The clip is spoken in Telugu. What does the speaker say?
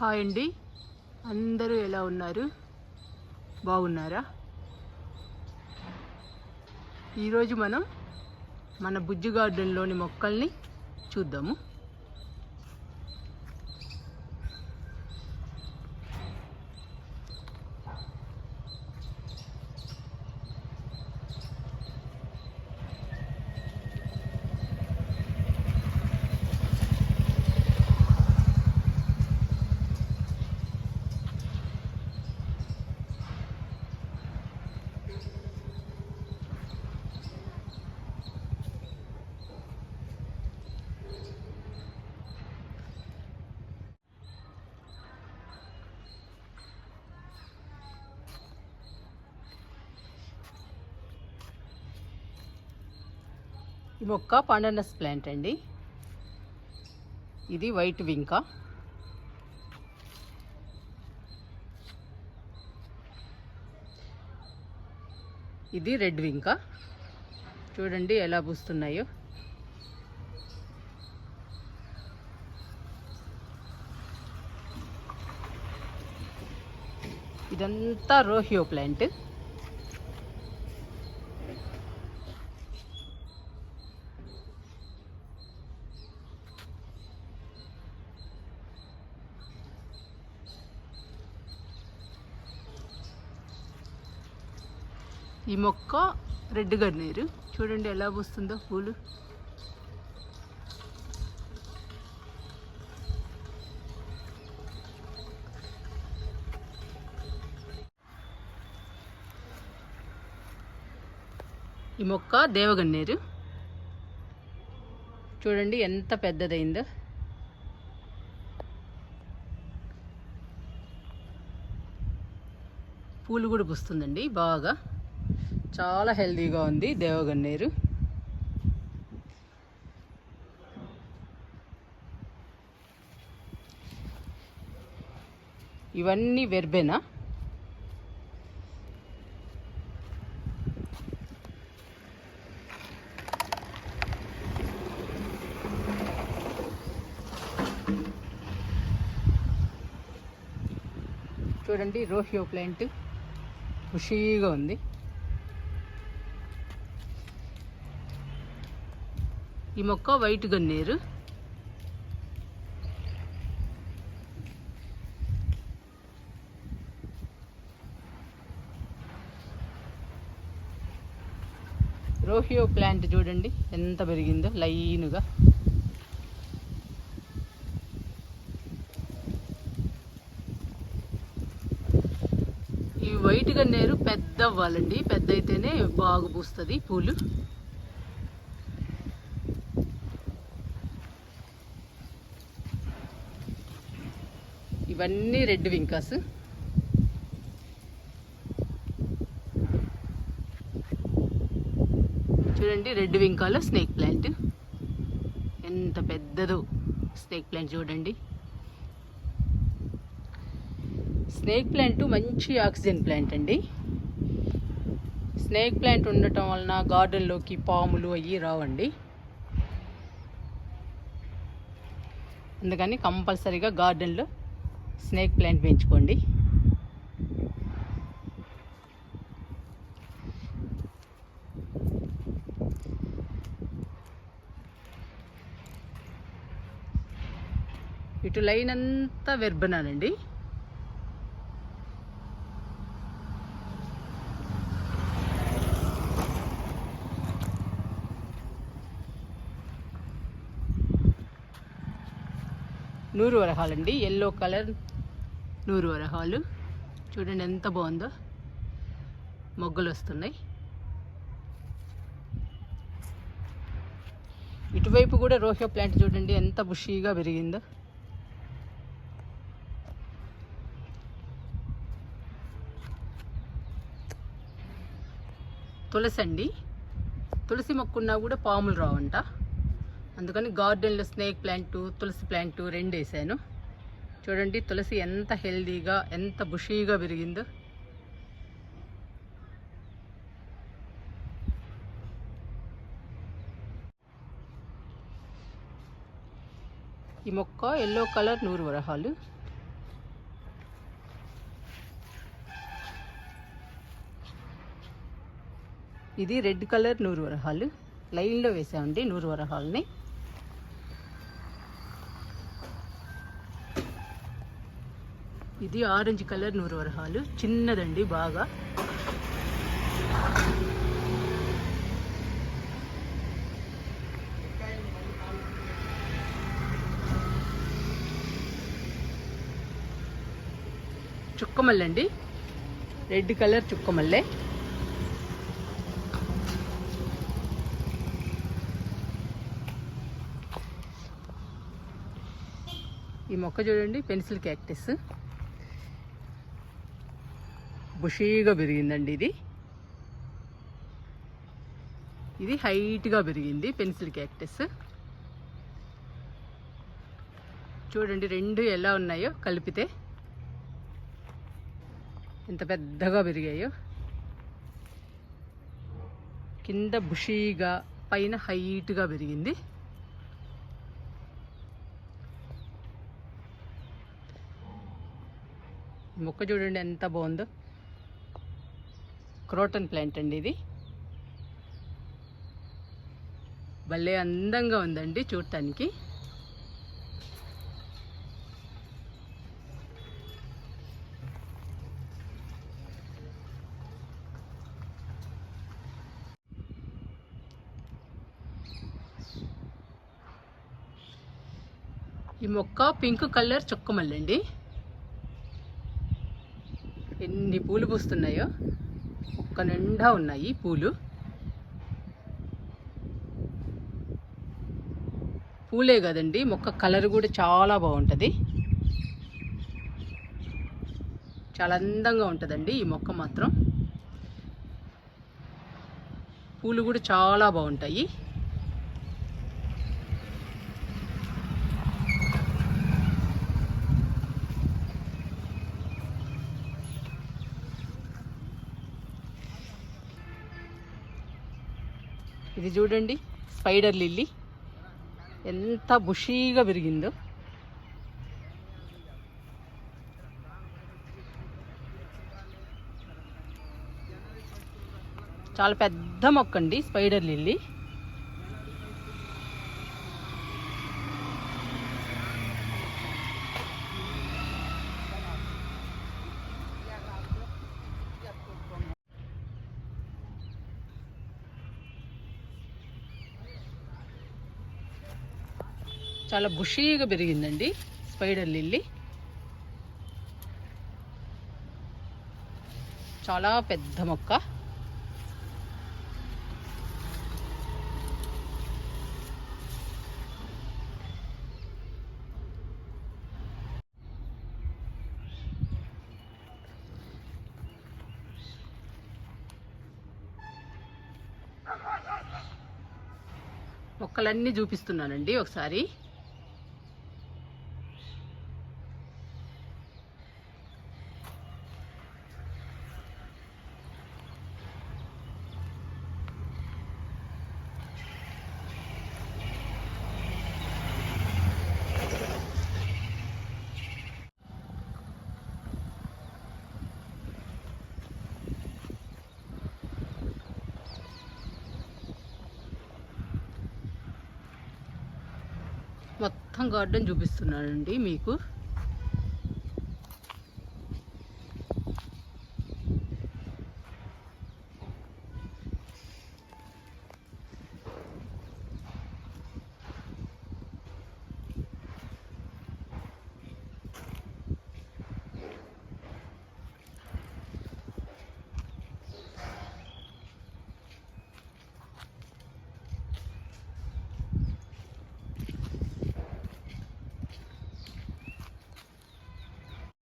హాయ్ అండి. అందరూ ఎలా ఉన్నారు? బాగున్నారా? ఈరోజు మనం మన బుజ్జి గార్డెన్లోని మొక్కల్ని చూద్దాము. ఈ మొక్క పాండనస్ ప్లాంట్ అండి. ఇది వైట్ వింక. ఇది రెడ్ వింక. చూడండి ఎలా పూస్తున్నాయో. ఇదంతా రోహియో ప్లాంట్. ఈ మొక్క రెడ్ గన్నేరు. చూడండి ఎలా పూస్తుందో పూలు. ఈ మొక్క దేవగన్నేరు చూడండి ఎంత పెద్దదైందో. పూలు కూడా పూస్తుందండి బాగా. చాలా హెల్తీగా ఉంది దేవగన్నేరు. ఇవన్నీ వెర్బెనా? చూడండి రోహియో ప్లాంట్. ఖుషీగా ఉంది. ఈ మొక్క వైట్ గన్నేరు. రోహియో ప్లాంట్ చూడండి ఎంత పెరిగిందో లైనుగా. ఈ వైట్ గన్నేరు పెద్ద అవ్వాలండి పెద్ద అయితేనే బాగా పూస్తుంది పూలు. ఇవన్నీ రెడ్ వింకాస్. చూడండి రెడ్ వింకాలో స్నేక్ ప్లాంట్. ఎంత పెద్దదో స్నేక్ ప్లాంట్ చూడండి. స్నేక్ ప్లాంట్ మంచి ఆక్సిజన్ ప్లాంట్ అండి. స్నేక్ ప్లాంట్ ఉండటం వలన గార్డెన్లోకి పాములు అవి రావండి. అందుకని కంపల్సరీగా గార్డెన్లో స్నేక్ ప్లాంట్ పెంచుకోండి. ఇటు లైన్ అంతా వెర్బనాలండి. నూరు వరహాలండి. ఎల్లో కలర్ నూరు వరహాలు. చూడండి ఎంత బాగుందో. మొగ్గలు వస్తున్నాయి ఇటువైపు కూడా రోహియో ప్లాంట్ చూడండి ఎంత బుషీగా పెరిగిందో. తులసి అండి తులసి మొక్కున్నా కూడా పాములు రావంట. అందుకని గార్డెన్లో స్నేక్ ప్లాంట్ తులసి ప్లాంట్ రెండు వేసాను చూడండి తులసి ఎంత హెల్దీగా ఎంత బుషీగా పెరిగిందో ఈ మొక్క ఎల్లో కలర్ నూరు వరహాలు. ఇది రెడ్ కలర్ నూరు వరహాలు. లైన్లో వేసామండి నూరు వరహాలని. ఇది ఆరెంజ్ కలర్ నూరు వరహాలు. చిన్నదండి బాగా. చుక్కమల్లండి. రెడ్ కలర్ చుక్కమల్లె. ఈ మొక్క చూడండి పెన్సిల్ క్యాక్టస్. బుషీగా పెరిగిందండి ఇది. ఇది హైట్గా పెరిగింది పెన్సిల్ క్యాక్టస్. చూడండి రెండు ఎలా ఉన్నాయో కలిపితే. ఎంత పెద్దగా పెరిగాయో కింద బుషీగా పైన హైట్గా పెరిగింది మొక్క చూడండి ఎంత బాగుందో. క్రోటన్ ప్లాంట్ అండి ఇది. భలే అందంగా ఉందండి చూడటానికి ఈ మొక్క పింక్ కలర్ చుక్కమల్లండి. ఎన్ని పూలు పూస్తున్నాయో. నిండా ఉన్నాయి పూలు. పూలే కదండి మొక్క కలర్ కూడా చాలా బాగుంటుంది. చాలా అందంగా ఉంటుందండి ఈ మొక్క మాత్రం. పూలు కూడా చాలా బాగుంటాయి. ఇది చూడండి స్పైడర్ లిల్లీ. ఎంత బుషీగా పెరిగిందో చాలా పెద్ద మొక్క అండి స్పైడర్ లిల్లీ. చాలా బుషీగా పెరిగిందండి స్పైడర్ లిల్లీ. చాలా పెద్ద మొక్క. మొక్కలన్నీ చూపిస్తున్నానండి ఒకసారి. మొత్తం గార్డెన్ చూపిస్తున్నానండి మీకు.